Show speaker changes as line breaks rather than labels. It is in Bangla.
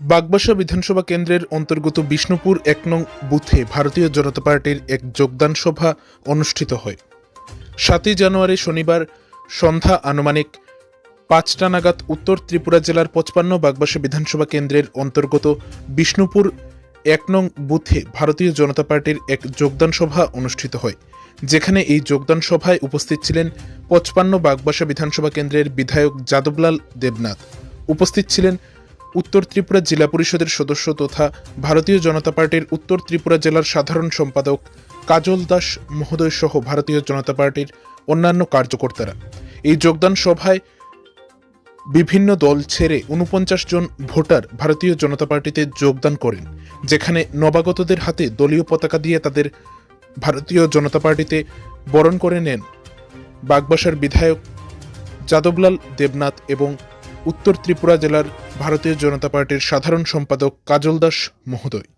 বাগবাসা বিধানসভা কেন্দ্রের অন্তর্গত বিষ্ণুপুর এক নং বুথে ভারতীয় জনতা পার্টির এক যোগদান সভা অনুষ্ঠিত হয়। সাতই জানুয়ারি শনিবার সন্ধ্যা আনুমানিক পাঁচটা নাগাদ উত্তর ত্রিপুরা জেলার পঁচপান্ন বাগবাসা বিধানসভা কেন্দ্রের অন্তর্গত বিষ্ণুপুর এক নং বুথে ভারতীয় জনতা পার্টির এক যোগদান সভা অনুষ্ঠিত হয়, যেখানে এই যোগদান সভায় উপস্থিত ছিলেন পঁচপান্ন বাগবাসা বিধানসভা কেন্দ্রের বিধায়ক যাদবলাল দেবনাথ। উপস্থিত ছিলেন উত্তর ত্রিপুরা জেলা পরিষদের সদস্য তথা ভারতীয় জনতা পার্টির উত্তর ত্রিপুরা জেলার সাধারণ সম্পাদক কাজল দাস মহোদয় সহ ভারতীয় জনতা পার্টির অন্যান্য কার্যকর্তারা। এই যোগদান সভায় বিভিন্ন দল ছেড়ে উনপঞ্চাশ জন ভোটার ভারতীয় জনতা পার্টিতে যোগদান করেন, যেখানে নবাগতদের হাতে দলীয় পতাকা দিয়ে তাদের ভারতীয় জনতা পার্টিতে বরণ করে নেন বাগবাসার বিধায়ক যাদবলাল দেবনাথ এবং উত্তর ত্রিপুরা জেলার ভারতীয় জনতা পার্টির সাধারণ সম্পাদক কাজল দাস মহোদয়।